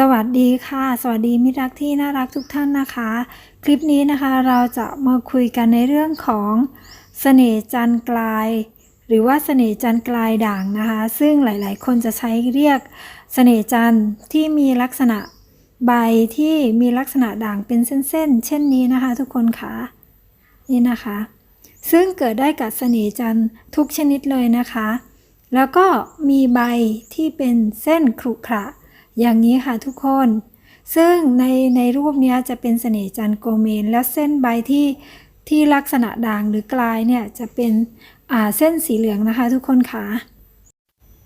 สวัสดีค่ะ สวัสดีมิตรรักที่น่ารักทุกท่านนะคะ คลิปนี้นะคะเราจะมาคุยกันในเรื่องของเสน่ห์จันกลาย หรือว่าเสน่ห์จันกลายด่างนะคะ ซึ่งหลาย ๆ คนจะใช้เรียกเสน่ห์จันที่มีลักษณะใบที่มีลักษณะด่างเป็นเส้น ๆ เช่นนี้นะคะ ทุกคนค่ะนี่นะคะ ซึ่งเกิดได้กับเสน่ห์จันทุกชนิดเลยนะคะ แล้วก็มีใบที่เป็นเส้นขรุขระ อย่างนี้ค่ะทุกคน ซึ่งในในรูปนี้จะเป็นเสน่ห์จันโกเมน แล้วเส้นใบที่ที่ลักษณะด่างหรือกลายเนี่ยจะเป็นเส้นสีเหลืองนะคะทุกคนค่ะ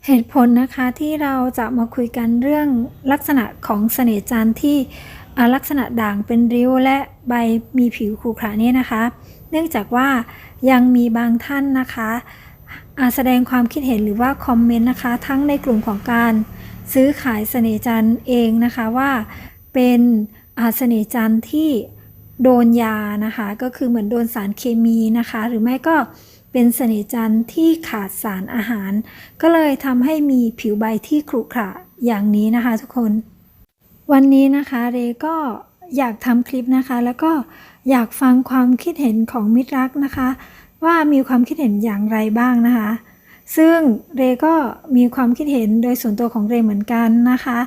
เหตุผลนะคะที่เราจะมาคุยกันเรื่องลักษณะของเสน่ห์จันทร์ที่ลักษณะด่างเป็นริ้วและใบมีผิวขรุขระเนี่ยนะคะ เนื่องจากว่ายังมีบางท่านนะคะ แสดงความคิดเห็นหรือว่าคอมเมนต์นะคะ ทั้งในกลุ่มของการซื้อขายเสน่จันเองนะคะว่าเป็นอาเสน่จันที่โดนยานะคะ ก็คือเหมือนโดนสารเคมีนะคะ หรือไม่ก็เป็นเสน่จันที่ขาดสารอาหาร ก็เลยทำให้มีผิวใบที่ขรุขระอย่างนี้นะคะทุกคน วันนี้นะคะเรก็อยากทำคลิปนะคะ แล้วก็อยากฟังความคิดเห็นของมิตรรักนะคะ ว่ามีความคิดเห็นอย่างไรบ้างนะคะ ซึ่งเรก็มีความคิดเห็นโดยส่วนตัวของเรเหมือนกันนะคะ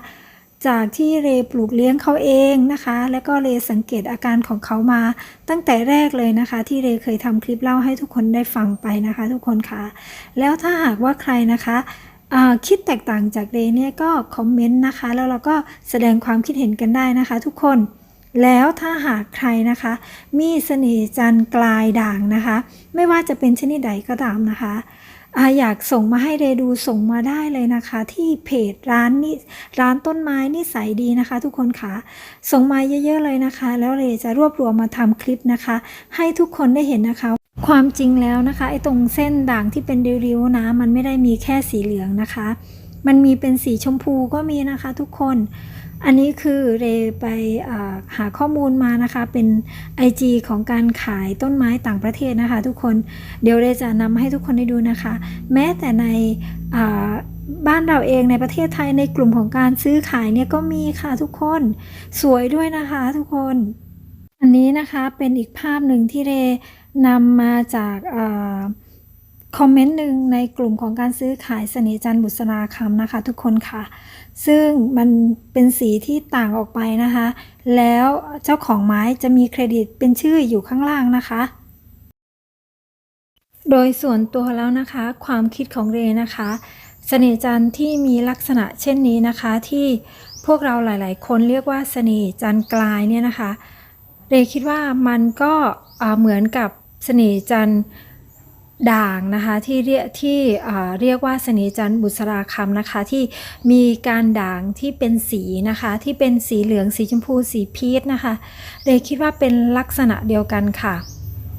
จากที่เรปลูกเลี้ยงเขาเองนะคะ แล้วก็เรสังเกตอาการของเขามา ตั้งแต่แรกเลยนะคะ ที่เรเคยทำคลิปเล่าให้ทุกคนได้ฟังไปนะคะ ทุกคนค่ะ แล้วถ้าหากว่าใครนะคะคิดแตกต่างจากเรเนี่ยก็คอมเมนต์นะคะ แล้วเราก็แสดงความคิดเห็นกันได้นะคะ ทุกคน แล้วถ้าหากใครนะคะ มีเสน่ห์จันกลายด่างนะคะ ไม่ว่าจะเป็นชนิดใดก็ตามนะคะอาอยากส่งมาให้เรดูส่งมาได้เลยนะคะ ที่เพจร้านนี่ร้านต้นไม้นิสัยดีนะคะ ทุกคนค่ะส่งมาเยอะๆเลยนะคะ แล้วเรจะรวบรวมมาทำคลิปนะคะ ให้ทุกคนได้เห็นนะคะ ความจริงแล้วนะคะไอ้ตรงเส้นด่างที่เป็นริ้วๆนะมันไม่ได้มีแค่สีเหลืองนะคะ มันมีเป็นสีชมพูก็มีนะคะ ทุกคน อันนี้คือเรไปหาข้อมูลมานะคะ เป็น IG ของการขายต้นไม้ต่างประเทศนะคะ ทุกคนเดี๋ยวเรจะนำให้ทุกคนได้ดูนะคะ แม้แต่ในบ้านเราเองในประเทศไทยในกลุ่มของการซื้อขายเนี่ยก็มีค่ะทุกคนสวยด้วยนะคะทุกคน อันนี้นะคะเป็นอีกภาพหนึ่งที่เรนำมาจากา คอมเมนต์หนึ่งในกลุ่มของการซื้อขายเสน่ห์จันทร์บุษราคำนะคะ ทุกคนค่ะ ซึ่งมันเป็นสีที่ต่างออกไปนะคะ แล้วเจ้าของไม้จะมีเครดิตเป็นชื่ออยู่ข้างล่างนะคะ โดยส่วนตัวแล้วนะคะ ความคิดของเรนะคะเสน่ห์จันทร์ที่มีลักษณะเช่นนี้นะคะ ที่พวกเราหลาย ๆ คนเรียกว่าเสน่ห์จันทร์กลายเนี่ยนะคะ เรคิดว่ามันก็เหมือนกับเสน่ห์จันทร์ ด่างนะคะที่เรียกที่เรียกว่าเสน่ห์จันบุษราคำนะคะที่มีการด่างที่เป็นสีนะคะที่เป็นสีเหลืองสีชมพูสีพีชนะคะเรคิดว่าเป็นลักษณะเดียวกันค่ะ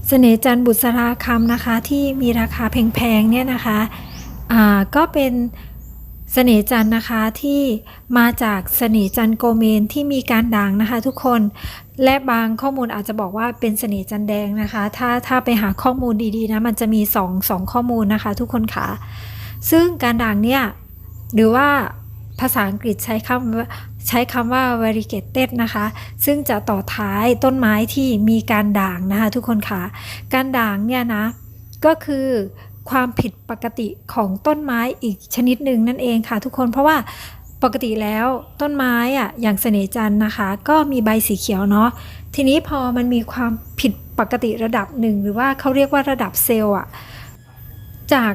เสนจันบุษราคำนะคะที่มีราคาแพงๆเนี่ยนะคะก็เป็น เสน่ห์จันนะคะที่มาจากเสน่ห์จันโกเมนที่มีการด่างนะคะทุกคน และบางข้อมูลอาจจะบอกว่าเป็นเสน่ห์จันแดงนะคะ ถ้าถ้าไปหาข้อมูลดีๆนะมันจะมี2องสองข้อมูลนะคะ ทุกคนค่ะ ซึ่งการด่างเนี่ยหรือว่าภาษาอังกฤษใช้คำใช้คำว่า variegated นะคะ ซึ่งจะต่อท้ายต้นไม้ที่มีการด่างนะคะ ทุกคนค่ะ การด่างเนี่ยนะก็คือ ความผิดปกติของต้นไม้อีกชนิดหนึ่งนั่นเองค่ะ ทุกคนเพราะว่าปกติแล้วต้นไม้อะอย่างเสน่จันนะคะ ก็มีใบสีเขียวเนาะทีนี้พอมันมีความผิดปกติระดับหนึ่งหรือว่าเขาเรียกว่าระดับเซลล์อะจาก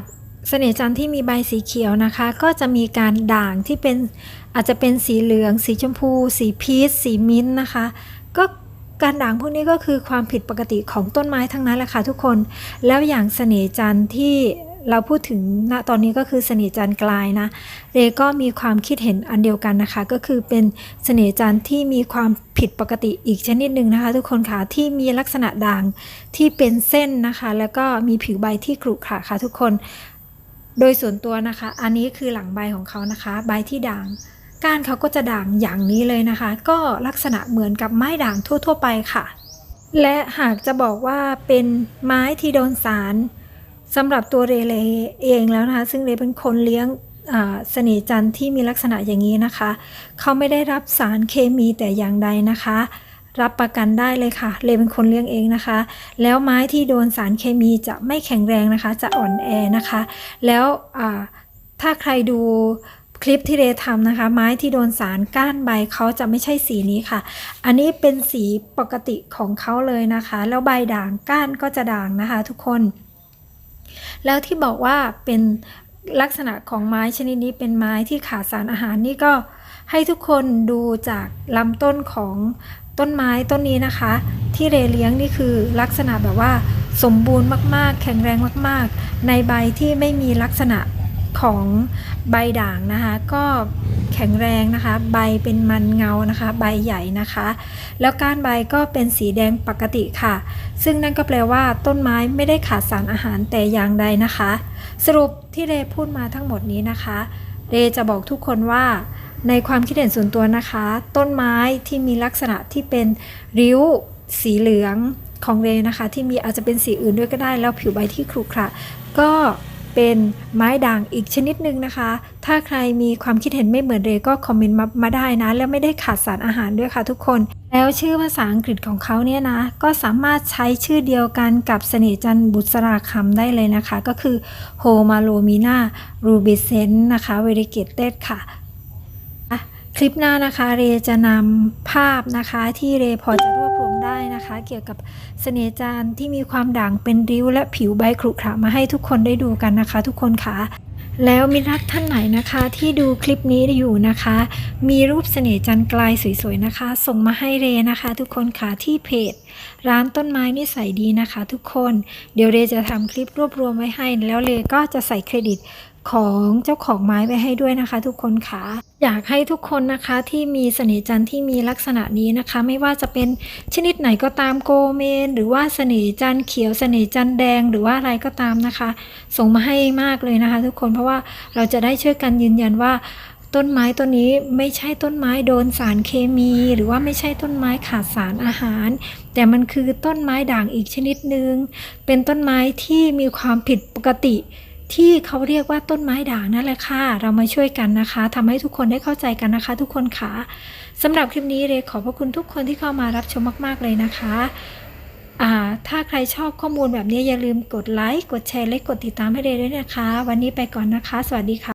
เสน่จันที่มีใบสีเขียวนะคะ ก็จะมีการด่างที่เป็นอาจจะเป็นสีเหลือง สีชมพู สีพีชสีมิ้นท์นะคะ การด่างพวกนี้ก็คือความผิดปกติของต้นไม้ทั้งนั้นแหละค่ะทุกคน แล้วอย่างเสน่จันทร์ที่เราพูดถึงณตอนนี้ก็คือเสน่จันทร์กลายนะ เรก็มีความคิดเห็นอันเดียวกันนะคะ ก็คือเป็นเสน่จันทร์ที่มีความผิดปกติอีกชนิดหนึ่งนะคะ ทุกคนค่ะที่มีลักษณะด่างที่เป็นเส้นนะคะ แล้วก็มีผิวใบที่กรุขระค่ะทุกคน โดยส่วนตัวนะคะ อันนี้คือหลังใบของเขานะคะ ใบที่ด่าง ก้านเขาก็จะด่างอย่างนี้เลยนะคะ ก็ลักษณะเหมือนกับไม้ด่างทั่ว ๆ ไปค่ะ และหากจะบอกว่าเป็นไม้ที่โดนสารสำหรับตัวเรเลเองแล้วนะคะ ซึ่งเรเป็นคนเลี้ยงเสน่จันที่มีลักษณะอย่างนี้นะคะ เขาไม่ได้รับสารเคมีแต่อย่างใดนะคะ รับประกันได้เลยค่ะ เลยเป็นคนเลี้ยงเองนะคะ แล้วไม้ที่โดนสารเคมีจะไม่แข็งแรงนะคะ จะอ่อนแอนะคะ แล้วถ้าใครดู คลิปที่เรทำนะคะ ไม้ที่โดนสารก้านใบเขาจะไม่ใช่สีนี้ค่ะ อันนี้เป็นสีปกติของเขาเลยนะคะ แล้วใบด่างก้านก็จะด่างนะคะ ทุกคน แล้วที่บอกว่าเป็นลักษณะของไม้ชนิดนี้เป็นไม้ที่ขาดสารอาหารนี่ก็ให้ทุกคนดูจากลำต้นของต้นไม้ต้นนี้นะคะ ที่เรเลี้ยงนี่คือลักษณะแบบว่าสมบูรณ์มาก ๆ แข็งแรงมาก ๆ ในใบที่ไม่มีลักษณะ ของใบด่างนะคะ ก็แข็งแรงนะคะ ใบเป็นมันเงานะคะ ใบใหญ่นะคะ แล้วก้านใบก็เป็นสีแดงปกติค่ะ ซึ่งนั่นก็แปลว่าต้นไม้ไม่ได้ขาดสารอาหารแต่อย่างใดนะคะ สรุปที่เรพูดมาทั้งหมดนี้นะคะเรจะบอกทุกคนว่าในความคิดเห็นส่วนตัวนะคะ ต้นไม้ที่มีลักษณะที่เป็นริ้ว สีเหลืองของเรนะคะ ที่มีอาจจะเป็นสีอื่นด้วยก็ได้ แล้วผิวใบที่ขรุขระก็ เป็นไม้ด่างอีกชนิดหนึ่งนะคะ ถ้าใครมีความคิดเห็นไม่เหมือนเรก็คอมเมนต์มามาได้นะ แล้วไม่ได้ขาดสารอาหารด้วยค่ะทุกคน แล้วชื่อภาษาอังกฤษของเขาเนี่ยนะ ก็สามารถใช้ชื่อเดียวกันกับเสน่จันบุษราคำได้เลยนะคะ ก็คือโฮมาโลมีนารูบิเซนนะคะเวริเกตเตค่ะ คลิปหน้านะคะเรจะนำภาพนะคะที่เรพอจะรวบรวมได้นะคะ เกี่ยวกับเสน่ห์จันที่มีความด่างเป็นริ้ว และผิวใบขรุขระมาให้ทุกคนได้ดูกันนะคะ ทุกคนค่ะแล้วมิตรรักท่านไหนนะคะที่ดูคลิปนี้อยู่นะคะ มีรูปเสน่ห์จันกลายสวยๆนะคะ ส่งมาให้เรนะคะ ทุกคนค่ะที่เพจ ร้านต้นไม้นิสัยดีนะคะ ทุกคนเดี๋ยวเรจะทำคลิปรวบรวมไว้ให้ แล้วเรก็จะใส่เครดิต ของเจ้าของไม้ไปให้ด้วยนะคะ ทุกคนค่ะอยากให้ทุกคนนะคะที่มีเสน่ห์จันทร์ที่มีลักษณะนี้นะคะ ไม่ว่าจะเป็นชนิดไหนก็ตามโกเมน หรือว่าเสน่ห์จันทร์เขียวเสน่ห์จันทร์แดงหรือว่าอะไรก็ตามนะคะ ส่งมาให้มากเลยนะคะ ทุกคนเพราะว่าเราจะได้ช่วยกันยืนยันว่าต้นไม้ต้นนี้ไม่ใช่ต้นไม้โดนสารเคมี หรือว่าไม่ใช่ต้นไม้ขาดสารอาหาร แต่มันคือต้นไม้ด่างอีกชนิดหนึ่งเป็นต้นไม้ที่มีความผิดปกติ ที่เขาเรียกว่าต้นไม้ด่างนั่นแหละค่ะ เรามาช่วยกันนะคะทำให้ทุกคนได้เข้าใจกันนะคะ ทุกคนค่ะสำหรับคลิปนี้เรขอบพระคุณทุกคนที่เข้ามารับชมมาก ๆ เลยนะคะอ่าถ้าใครชอบข้อมูลแบบนี้อย่าลืมกดไลค์ กดแชร์ และกดติดตามให้เรด้วยนะคะ วันนี้ไปก่อนนะคะ สวัสดีค่ะ